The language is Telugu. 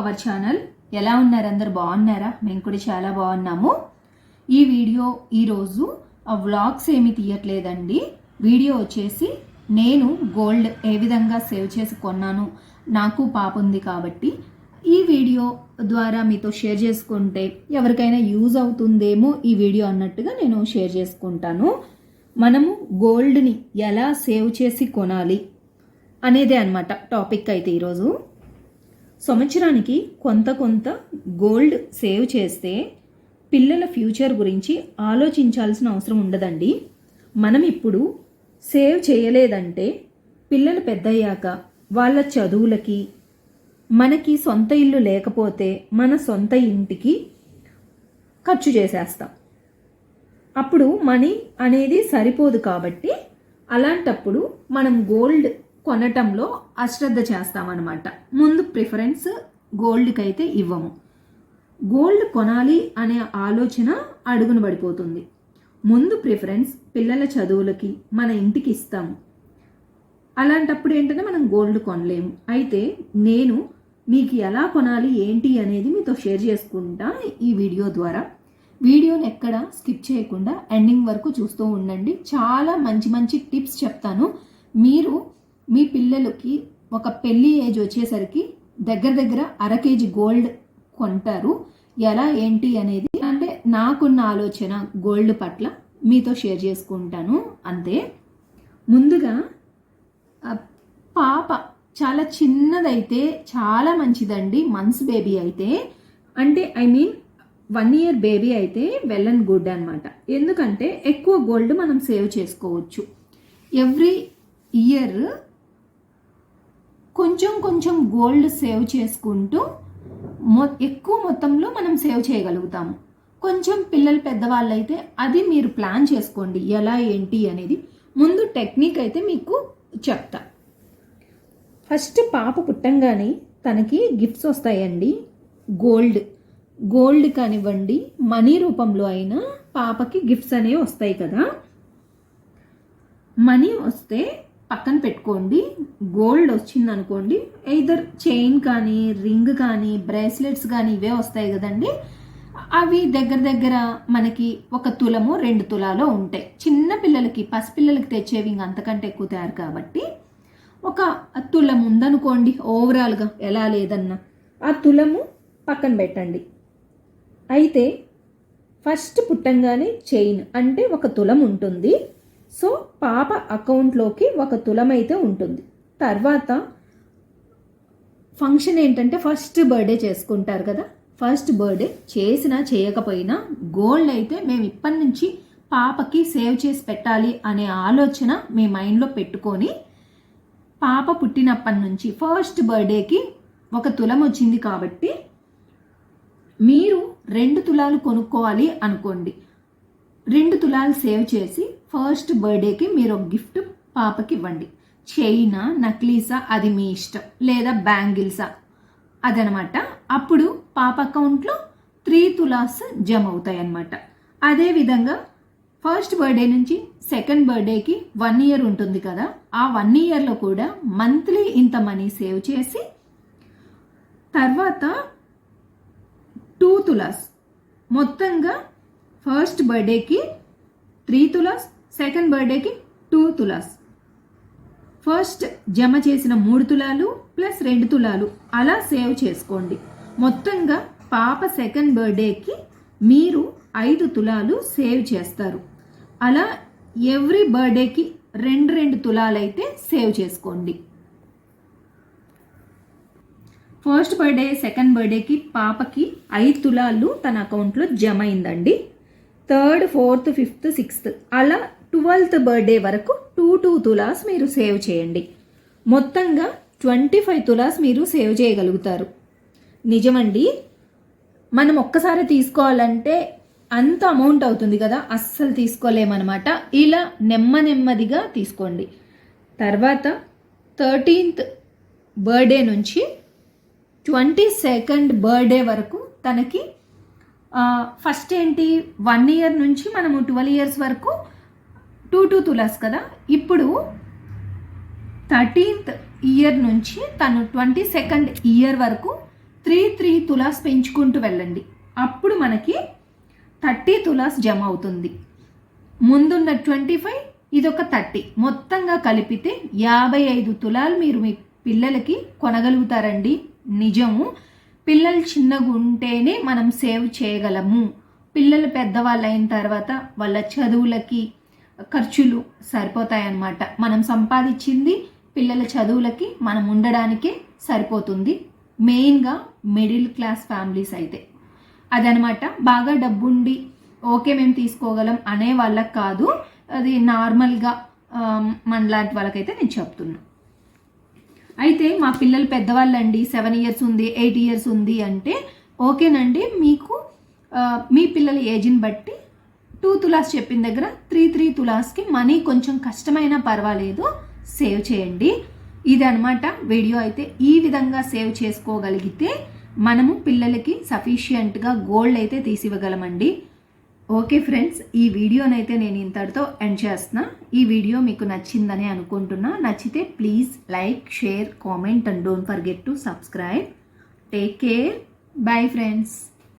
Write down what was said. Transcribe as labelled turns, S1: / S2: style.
S1: Our channel. ఎలా ఉన్నారు అందరు? బాగున్నారా? మేము కూడా చాలా బాగున్నాము. ఈ వీడియో ఈరోజు ఆ వ్లాగ్స్ ఏమి తీయట్లేదండి. వీడియో వచ్చేసి నేను గోల్డ్ ఏ విధంగా సేవ్ చేసి కొన్నాను నాకు పాప ఉంది కాబట్టి. ఈ వీడియో ద్వారా మీతో షేర్ చేసుకుంటే ఎవరికైనా యూజ్ అవుతుందేమో ఈ వీడియో అన్నట్టుగా నేను షేర్ చేసుకుంటాను. మనము గోల్డ్ని ఎలా సేవ్ చేసి కొనాలి అనేదే అనమాట టాపిక్ అయితే ఈరోజు. సంవత్సరానికి కొంత కొంత గోల్డ్ సేవ్ చేస్తే పిల్లల ఫ్యూచర్ గురించి ఆలోచించాల్సిన అవసరం ఉండదండి. మనం ఇప్పుడు సేవ్ చేయలేదంటే పిల్లలు పెద్దయ్యాక వాళ్ళ చదువులకి మనకి సొంత ఇల్లు లేకపోతే మన సొంత ఇంటికి ఖర్చు చేసేస్తాం. అప్పుడు మనీ అనేది సరిపోదు కాబట్టి అలాంటప్పుడు మనం గోల్డ్ కొనటంలో అశ్రద్ధ చేస్తామన్నమాట. ముందు ప్రిఫరెన్స్ గోల్డ్కి అయితే ఇవ్వము. గోల్డ్ కొనాలి అనే ఆలోచన అడుగును పడిపోతుంది. ముందు ప్రిఫరెన్స్ పిల్లల చదువులకి మన ఇంటికి ఇస్తాము. అలాంటప్పుడు ఏంటంటే మనం గోల్డ్ కొనలేము. అయితే నేను మీకు ఎలా కొనాలి ఏంటి అనేది మీతో షేర్ చేసుకుంటా ఈ వీడియో ద్వారా. వీడియోని ఎక్కడ స్కిప్ చేయకుండా ఎండింగ్ వరకు చూస్తూ ఉండండి. చాలా మంచి మంచి టిప్స్ చెప్తాను. మీరు మీ పిల్లలకి ఒక పెళ్ళి ఏజ్ వచ్చేసరికి దగ్గర దగ్గర అర కేజీ గోల్డ్ కొంటారు. ఎలా ఏంటి అనేది అంటే నాకున్న ఆలోచన గోల్డ్ పట్ల మీతో షేర్ చేసుకుంటాను. అంతే. ముందుగా పాప చాలా చిన్నదైతే చాలా మంచిదండి. మంత్స్ బేబీ అయితే. అంటే I mean one year baby అయితే వెల్ అండ్ గుడ్ అనమాట ఎందుకంటే ఎక్కువ గోల్డ్ మనం సేవ్ చేసుకోవచ్చు. ఎవ్రీ ఇయర్ కొంచెం కొంచెం గోల్డ్ సేవ్ చేసుకుంటూ మొ ఎక్కువ మొత్తంలో మనం సేవ్ చేయగలుగుతాము. కొంచెం పిల్లలు పెద్దవాళ్ళు అయితే అది మీరు ప్లాన్ చేసుకోండి. ఎలా ఏంటి అనేది ముందు టెక్నిక్ అయితే మీకు చెప్తా. ఫస్ట్ పాప పుట్టంగానే తనకి గిఫ్ట్స్ వస్తాయండి. గోల్డ్ గోల్డ్ కానివ్వండి మనీ రూపంలో అయినా పాపకి గిఫ్ట్స్ అనేవి వస్తాయి కదా. మనీ వస్తే పక్కన పెట్టుకోండి. గోల్డ్ వచ్చింది అనుకోండి ఎయిదర్ చైన్ కానీ రింగ్ కానీ బ్రేస్లెట్స్ కానీ ఇవే వస్తాయి కదండి. అవి దగ్గర దగ్గర మనకి ఒక తులము రెండు తులాలో ఉంటాయి. చిన్న పిల్లలకి పసిపిల్లలకి తెచ్చేవి ఇంక అంతకంటే ఎక్కువ తయారు కాబట్టి. ఒక తులం ఉందనుకోండి ఓవరాల్గా ఎలా లేదన్నా. ఆ తులము పక్కన పెట్టండి. అయితే ఫస్ట్ పుట్టంగానే చైన్ అంటే ఒక తులం ఉంటుంది. సో పాప అకౌంట్లోకి ఒక తులం అయితే ఉంటుంది. తర్వాత ఫంక్షన్ ఏంటంటే ఫస్ట్ బర్త్డే చేసుకుంటారు కదా. ఫస్ట్ బర్త్డే చేసినా చేయకపోయినా గోల్డ్ అయితే మేము ఇప్పటి నుంచి పాపకి సేవ్ చేసి పెట్టాలి అనే ఆలోచన మీ మైండ్లో పెట్టుకొని పాప పుట్టినప్పటి నుంచి ఫస్ట్ బర్త్డేకి ఒక తులం వచ్చింది కాబట్టి మీరు రెండు తులాలు కొనుక్కోవాలి అనుకోండి. రెండు తులాలు సేవ్ చేసి ఫస్ట్ బర్త్డేకి మీరు ఒక గిఫ్ట్ పాపకి ఇవ్వండి. చైనా నక్లీసా అది మీ ఇష్టం. లేదా బ్యాంగిల్సా. అదనమాట. అప్పుడు పాప అకౌంట్లో త్రీ తులాస్ జమ అవుతాయి అన్నమాట అదేవిధంగా ఫస్ట్ బర్త్డే నుంచి సెకండ్ బర్త్డేకి వన్ ఇయర్ ఉంటుంది కదా. ఆ వన్ ఇయర్లో కూడా మంత్లీ ఇంత మనీ సేవ్ చేసి తర్వాత టూ తులాస్. మొత్తంగా ఫస్ట్ బర్త్డేకి త్రీ తులాస్ సెకండ్ బర్త్డేకి టూ తులాస్. ఫస్ట్ జమ చేసిన మూడు తులాలు ప్లస్ రెండు తులాలు అలా సేవ్ చేసుకోండి. మొత్తంగా పాప సెకండ్ బర్త్డేకి మీరు ఐదు తులాలు సేవ్ చేస్తారు. అలా ఎవ్రీ బర్త్డేకి రెండు రెండు తులాలైతే సేవ్ చేసుకోండి. ఫస్ట్ బర్త్డే సెకండ్ బర్త్డేకి పాపకి ఐదు తులాలు తన అకౌంట్లో జమ అయిందండి. థర్డ్ ఫోర్త్ ఫిఫ్త్ సిక్స్త్ అలా ట్వెల్త్ బర్త్డే వరకు టూ టూ తులాస్ మీరు సేవ్ చేయండి. మొత్తంగా ట్వంటీ ఫైవ్ తులాస్ మీరు సేవ్ చేయగలుగుతారు. నిజమండి? మనం ఒక్కసారి తీసుకోవాలంటే అంత అమౌంట్ అవుతుంది కదా అస్సలు తీసుకోలేమన్నమాట. ఇలా నెమ్మ నెమ్మదిగా తీసుకోండి. తర్వాత థర్టీన్త్ బర్త్డే నుంచి ట్వంటీ సెకండ్ బర్త్డే వరకు తనకి ఫస్ట్ ఏంటి? వన్ ఇయర్ నుంచి మనము ట్వెల్వ్ ఇయర్స్ వరకు టూ టూ తులాస్ కదా? ఇప్పుడు థర్టీన్త్ ఇయర్ నుంచి తను ట్వంటీ సెకండ్ ఇయర్ వరకు త్రీ త్రీ తులాస్ పెంచుకుంటూ వెళ్ళండి. అప్పుడు మనకి థర్టీ తులాస్ జమ అవుతుంది. ముందున్న ట్వంటీ ఫైవ్ ఇదొక థర్టీ మొత్తంగా కలిపితే యాభై ఐదు తులాలు మీరు మీ పిల్లలకి కొనగలుగుతారండి. నిజము. పిల్లలు చిన్నగా ఉంటేనే మనం సేవ్ చేయగలము. పిల్లలు పెద్దవాళ్ళు అయిన తర్వాత వాళ్ళ చదువులకి ఖర్చులు సరిపోతాయన్నమాట. మనం సంపాదించింది పిల్లల చదువులకి మనం ఉండడానికే సరిపోతుంది. మెయిన్గా మిడిల్ క్లాస్ ఫ్యామిలీస్ అయితే. అదనమాట బాగా డబ్బుండి ఓకే మేము తీసుకోగలం అనే వాళ్ళకి కాదు. అది నార్మల్గా మనలాంటి వాళ్ళకైతే నేను చెప్తున్నాను అయితే మా పిల్లలు పెద్దవాళ్ళండి సెవెన్ ఇయర్స్ ఉంది ఎయిట్ ఇయర్స్ ఉంది అంటే ఓకేనండి మీకు మీ పిల్లల ఏజ్ని బట్టి టూ తులాస్ చెప్పిన దగ్గర త్రీ త్రీ తులాస్కి మనీ కొంచెం కష్టమైనా పర్వాలేదు సేవ్ చేయండి. ఇది అనమాట వీడియో అయితే ఈ విధంగా సేవ్ చేసుకోగలిగితే మనము పిల్లలకి సఫిషియంట్గా గోల్డ్ అయితే తీసివ్వగలమండి. ఓకే ఫ్రెండ్స్ ఈ వీడియోనైతే నేను ఇంతటితో ఎండ్ చేస్తున్నా. ఈ వీడియో మీకు నచ్చిందని అనుకుంటున్నా. నచ్చితే please like share comment and don't forget to subscribe. Take care. Bye friends.